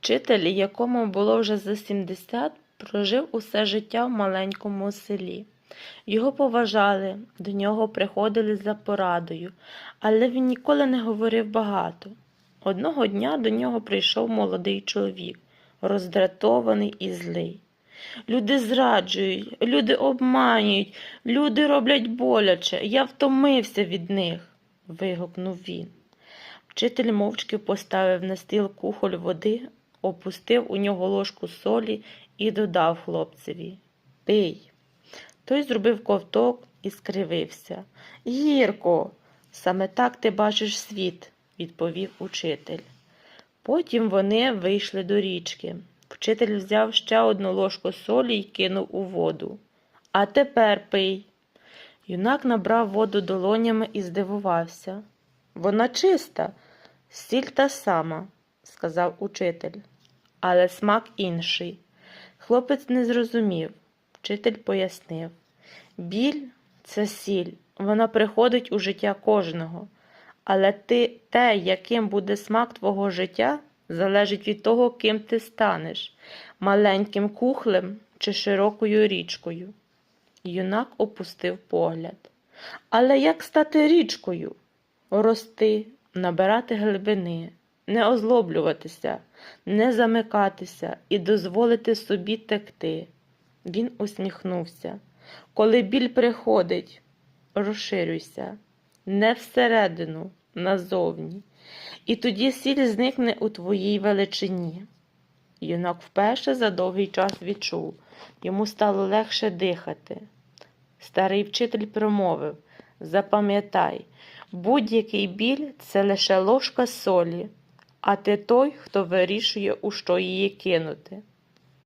Вчитель, якому було вже за 70, прожив усе життя в маленькому селі. Його поважали, до нього приходили за порадою, але він ніколи не говорив багато. Одного дня до нього прийшов молодий чоловік, роздратований і злий. Люди зраджують, люди обманюють, люди роблять боляче. Я втомився від них. вигукнув він. Вчитель мовчки поставив на стіл кухоль води, опустив у нього ложку солі і додав хлопцеві Пий. Той зробив ковток і скривився. Гірко, саме так ти бачиш світ, відповів учитель. Потім вони вийшли до річки. Вчитель взяв ще одну ложку солі і кинув у воду. А тепер пий. Юнак набрав воду долонями і здивувався. Вона чиста, сіль та сама, сказав учитель, але смак інший. Хлопець не зрозумів. Вчитель пояснив. Біль це сіль, вона приходить у життя кожного. Але ти, те, яким буде смак твого життя, залежить від того, ким ти станеш маленьким кухлем чи широкою річкою. Юнак опустив погляд. Але як стати річкою? Рости, набирати глибини, не озлоблюватися, не замикатися і дозволити собі текти. Він усміхнувся. Коли біль приходить, розширюйся, не всередину, назовні, і тоді сіль зникне у твоїй величині. Юнак вперше за довгий час відчув, йому стало легше дихати. Старий вчитель промовив Запам'ятай, будь-який біль це лише ложка солі, а ти той, хто вирішує, у що її кинути.